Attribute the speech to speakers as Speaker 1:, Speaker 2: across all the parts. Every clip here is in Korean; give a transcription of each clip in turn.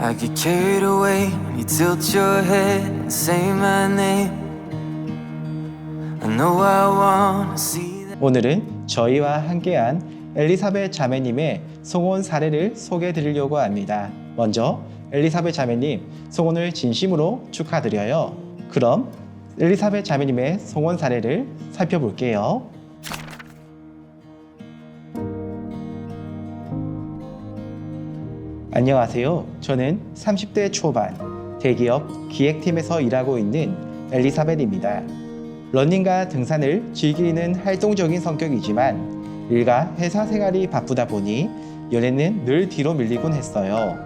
Speaker 1: I get carried away you tilt your head and say my name. I know I wanna see.
Speaker 2: 오늘은 저희와 함께한 엘리사벳 자매님의 송혼 사례를 소개해 드리려고 합니다. 먼저 엘리사벳 자매님 송혼을 진심으로 축하드려요. 그럼 엘리사벳 자매님의 송혼 사례를 살펴볼게요. 안녕하세요. 저는 30대 초반 대기업 기획팀에서 일하고 있는 엘리사벳입니다. 러닝과 등산을 즐기는 활동적인 성격이지만 일과 회사 생활이 바쁘다 보니 연애는 늘 뒤로 밀리곤 했어요.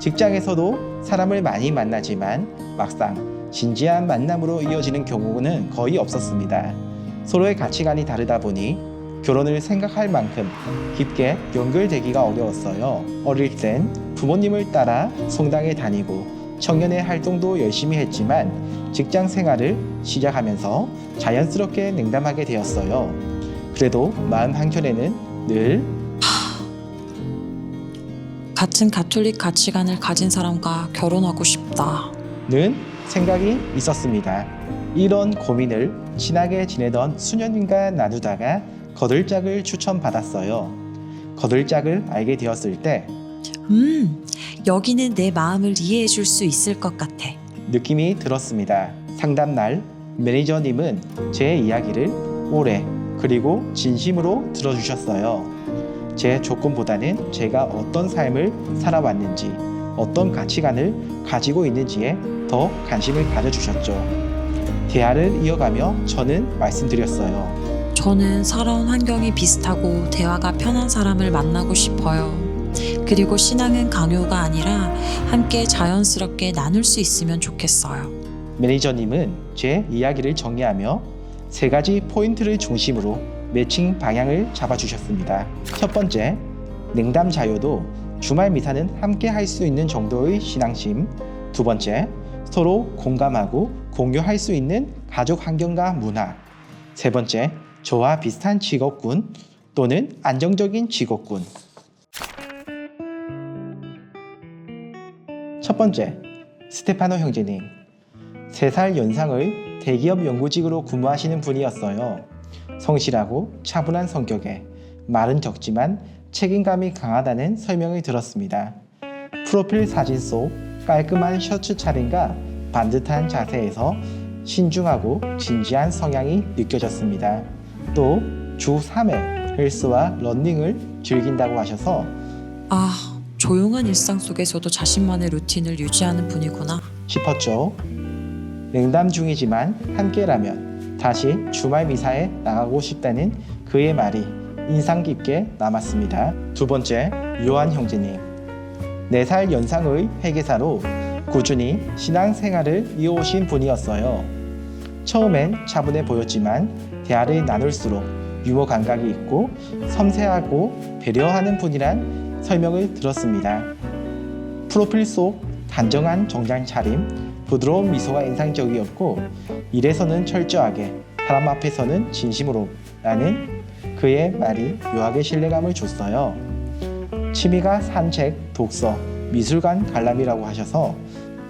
Speaker 2: 직장에서도 사람을 많이 만나지만 막상 진지한 만남으로 이어지는 경우는 거의 없었습니다. 서로의 가치관이 다르다 보니 결혼을 생각할 만큼 깊게 연결되기가 어려웠어요. 어릴 땐 부모님을 따라 성당에 다니고 청년의 활동도 열심히 했지만 직장 생활을 시작하면서 자연스럽게 냉담하게 되었어요. 그래도 마음 한켠에는 늘
Speaker 3: 같은 가톨릭 가치관을 가진 사람과 결혼하고 싶다.
Speaker 2: 는 생각이 있었습니다. 이런 고민을 친하게 지내던 수녀님과 나누다가 거들짝을 추천받았어요. 거들짝을 알게 되었을 때
Speaker 3: 음, 여기는 내 마음을 이해해 줄 수 있을 것 같아.
Speaker 2: 느낌이 들었습니다. 상담 날 매니저님은 제 이야기를 오래 그리고 진심으로 들어주셨어요. 제 조건보다는 제가 어떤 삶을 살아왔는지, 어떤 가치관을 가지고 있는지에 더 관심을 가져주셨죠. 대화를 이어가며 저는 말씀드렸어요.
Speaker 3: 저는 살아온 환경이 비슷하고 대화가 편한 사람을 만나고 싶어요. 그리고 신앙은 강요가 아니라 함께 자연스럽게 나눌 수 있으면 좋겠어요.
Speaker 2: 매니저님은 제 이야기를 정리하며 세 가지 포인트를 중심으로 매칭 방향을 잡아주셨습니다. 첫 번째, 냉담 자유도 주말 미사는 함께 할 수 있는 정도의 신앙심. 두 번째, 서로 공감하고 공유할 수 있는 가족 환경과 문화. 세 번째, 저와 비슷한 직업군 또는 안정적인 직업군. 첫 번째, 스테파노 형제님. 3살 연상의 대기업 연구직으로 근무하시는 분이었어요. 성실하고 차분한 성격에 말은 적지만 책임감이 강하다는 설명을 들었습니다. 프로필 사진 속 깔끔한 셔츠 차림과 반듯한 자세에서 신중하고 진지한 성향이 느껴졌습니다. 또 주 3회 헬스와 러닝을 즐긴다고 하셔서
Speaker 3: 아, 조용한 일상 속에서도 자신만의 루틴을 유지하는 분이구나.
Speaker 2: 싶었죠. 냉담 중이지만 함께라면 다시 주말 미사에 나가고 싶다는 그의 말이 인상 깊게 남았습니다. 두 번째, 요한 형제님. 4살 연상의 회계사로 꾸준히 신앙생활을 이어오신 분이었어요. 처음엔 차분해 보였지만 대화를 나눌수록 유머 감각이 있고 섬세하고 배려하는 분이란 설명을 들었습니다. 프로필 속 단정한 정장 차림, 부드러운 미소가 인상적이었고 일에서는 철저하게 사람 앞에서는 진심으로 라는 그의 말이 묘하게 신뢰감을 줬어요. 취미가 산책, 독서, 미술관 관람이라고 하셔서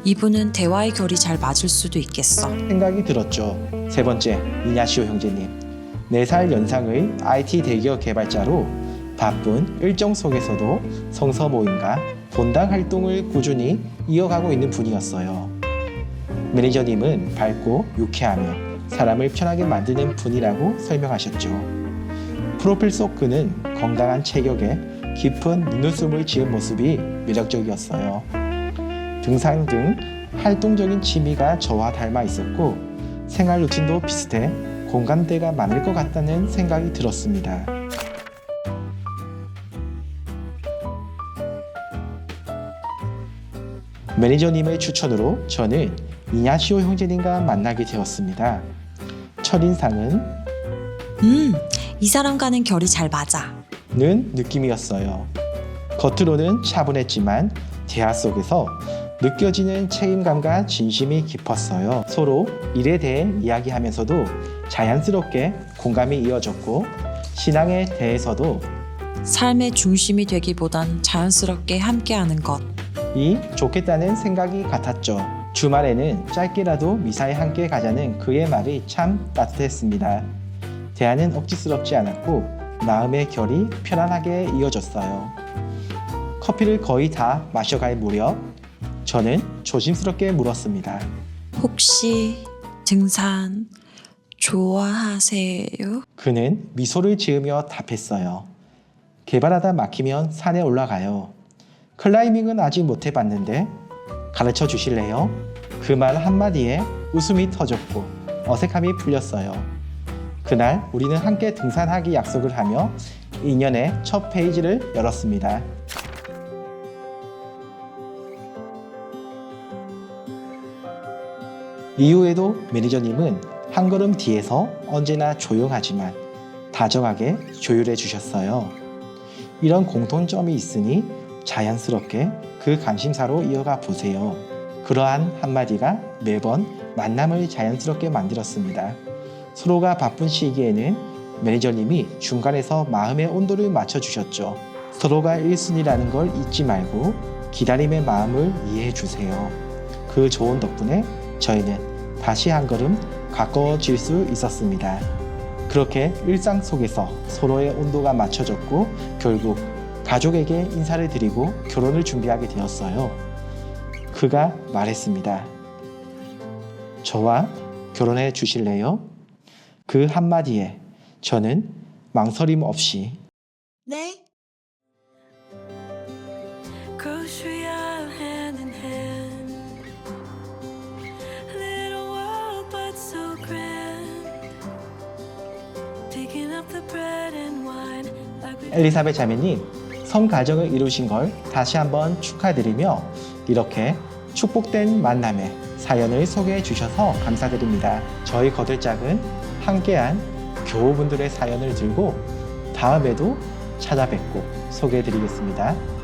Speaker 3: 이분은 대화의 결이 잘 맞을 수도 있겠어.
Speaker 2: 생각이 들었죠. 세 번째, 이냐시오 형제님. 4살 연상의 IT 대기업 개발자로 바쁜 일정 속에서도 성서 모임과 본당 활동을 꾸준히 이어가고 있는 분이었어요. 매니저님은 밝고 유쾌하며 사람을 편하게 만드는 분이라고 설명하셨죠. 프로필 속 그는 건강한 체격에 깊은 눈웃음을 지은 모습이 매력적이었어요. 등산 등 활동적인 취미가 저와 닮아 있었고 생활 루틴도 비슷해 공감대가 많을 것 같다는 생각이 들었습니다. 매니저님의 추천으로 저는 이냐시오 형제님과 만나게 되었습니다. 첫인상은
Speaker 3: 음, 이 사람과는 결이 잘 맞아.
Speaker 2: 는 느낌이었어요. 겉으로는 차분했지만 대화 속에서 느껴지는 책임감과 진심이 깊었어요. 서로 일에 대해 이야기하면서도 자연스럽게 공감이 이어졌고 신앙에 대해서도
Speaker 3: 삶의 중심이 되기보단 자연스럽게 함께하는 것.
Speaker 2: 이 좋겠다는 생각이 같았죠. 주말에는 짧게라도 미사에 함께 가자는 그의 말이 참 따뜻했습니다. 대화는 억지스럽지 않았고 마음의 결이 편안하게 이어졌어요. 커피를 거의 다 마셔갈 무렵 저는 조심스럽게 물었습니다.
Speaker 3: 혹시 등산 좋아하세요?
Speaker 2: 그는 미소를 지으며 답했어요. 개발하다 막히면 산에 올라가요. 클라이밍은 아직 못 해봤는데 가르쳐 주실래요? 그 말 한마디에 웃음이 터졌고 어색함이 풀렸어요. 그날 우리는 함께 등산하기 약속을 하며 인연의 첫 페이지를 열었습니다. 이후에도 매니저님은 한 걸음 뒤에서 언제나 조용하지만 다정하게 조율해 주셨어요. 이런 공통점이 있으니 자연스럽게 그 관심사로 이어가 보세요. 그러한 한마디가 매번 만남을 자연스럽게 만들었습니다. 서로가 바쁜 시기에는 매니저님이 중간에서 마음의 온도를 맞춰주셨죠. 서로가 1순위라는 걸 잊지 말고 기다림의 마음을 이해해 주세요. 그 좋은 덕분에 저희는 다시 한 걸음 가까워질 수 있었습니다. 그렇게 일상 속에서 서로의 온도가 맞춰졌고 결국 가족에게 인사를 드리고 결혼을 준비하게 되었어요. 그가 말했습니다. 저와 결혼해 주실래요? 그 한마디에 저는 망설임 없이
Speaker 3: 네.
Speaker 2: 엘리사벳 자매님 성가정을 이루신 걸 다시 한번 축하드리며 이렇게 축복된 만남의 사연을 소개해 주셔서 감사드립니다. 저희 거들짝은 함께한 교우분들의 사연을 들고 다음에도 찾아뵙고 소개해 드리겠습니다.